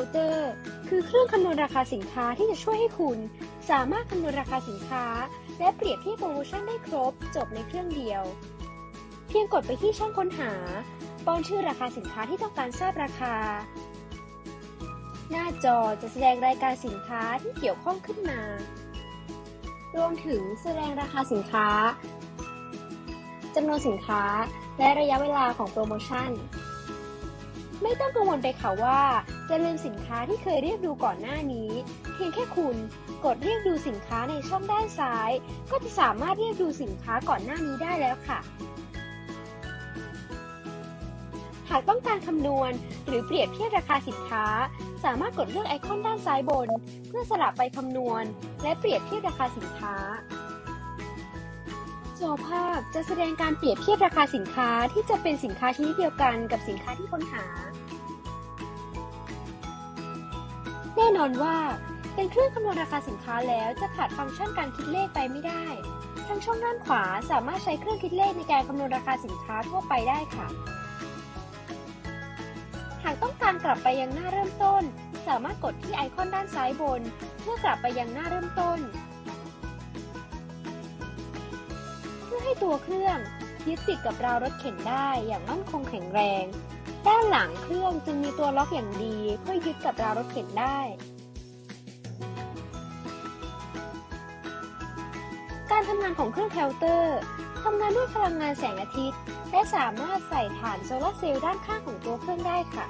ลเตอร์คือเครื่องคำนวณราคาสินค้าที่จะช่วยให้คุณ สามารถคำนวณราคาสินค้า และเปรียบเทียบโปรโมชั่นได้ครบจบในเครื่องเดียว เพียงกดไปที่ช่องค้นหา ป้อนชื่อราคาสินค้าที่ต้องการทราบราคา หน้าจอจะแสดงรายการสินค้าที่เกี่ยวข้องขึ้นมารวมถึงแสดงราคาสินค้าจำนวนสินค้าและระยะเวลาของโปรโมชั่น ไม่ต้องกังวลไปค่ะว่า จะลืมสินค้าที่เคยเรียกดูก่อนหน้านี้ เพียงแค่คุณกดเรียกดูสินค้าในช่องด้านซ้าย ก็จะสามารถเรียกดูสินค้าก่อนหน้านี้ได้แล้วค่ะ หากต้องการคำนวณ หรือเปรียบเทียบราคาสินค้า สามารถกดเลือกไอคอนด้านซ้ายบน เพื่อสลับไปคำนวณ และเปรียบเทียบราคาสินค้า จอภาพจะแสดงการเปรียบเทียบราคาสินค้าที่จะเป็นสินค้าชนิดเดียวกันกับสินค้าที่ค้นหา แน่นอนว่าเป็นเครื่องคำนวณราคาสินค้าแล้วจะขาดฟังก์ชันการคิดเลขไปไม่ได้ ทางช่องด้านขวาสามารถใช้เครื่องคิดเลขในการคำนวณราคาสินค้าทั่วไปได้ค่ะ หากต้องการกลับไปยังหน้าเริ่มต้น สามารถกดที่ไอคอนด้านซ้ายบน เพื่อกลับไปยังหน้าเริ่มต้น ให้ตัวเครื่องยึดติดกับราวรถเข็นได้อย่างมั่นคงแข็งแรง ด้านหลังเครื่องจึงมีตัวล็อกอย่างดีเพื่อยึดกับราวรถเข็นได้ การทำงานของเครื่องแคลเตอร์ทำงานด้วยพลังงานแสงอาทิตย์ และสามารถใส่ฐานโซลาร์เซลล์ด้านข้างของตัวเครื่องได้ค่ะ